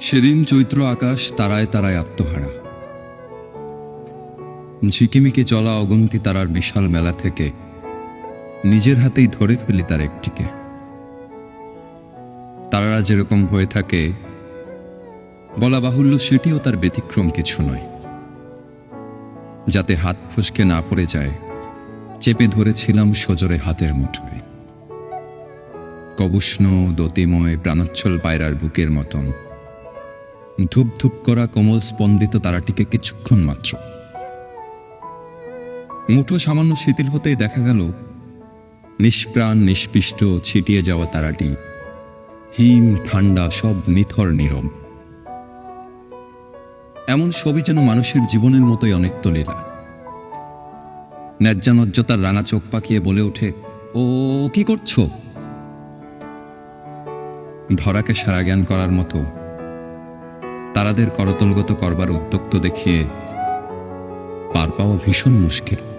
সেদিন চৈত্র আকাশ তারায় তারায় আত্মহারা। ঝিকিমিকি চলা অগন্তি তারার বিশাল মেলা থেকে নিজের হাতেই ধরে ফেলি তার একটিকে। তারারা যেরকম হয়ে থাকে, বলা বাহুল্য সেটিও তার ব্যতিক্রম কিছু নয়। যাতে হাত ফসকে না পড়ে যায়, চেপে ধরেছিলাম সজোরে হাতের মুঠোয়। কবুষ্ণ, দতিময়, প্রাণোচ্ছল পায়রার বুকের মতন। ধূপ ধূপ করা কোমল স্পন্দিত তারাটিকে কিছুক্ষণ মাত্র। মুঠো সামান্য শিথিল হতেই দেখা গেল, নিষ্প্রাণ, নিষ্পিষ্ট, ছিটিয়ে যাওয়া তারাটি, হিম, ঠান্ডা, সব নিথর নীরব। এমন ছবি যেন মানুষের জীবনের মতোই অনিত্য লীলা। ন্যায্যানজ্জতার রাঙা চোখ পাকিয়ে বলে ওঠে, ও, কি করছ? ধরাকে সারা জ্ঞান করার মতো তারাদের করতলগত করবার উদ্যোক্ত দেখিয়ে পার পাওয়া ভীষণ মুশকিল।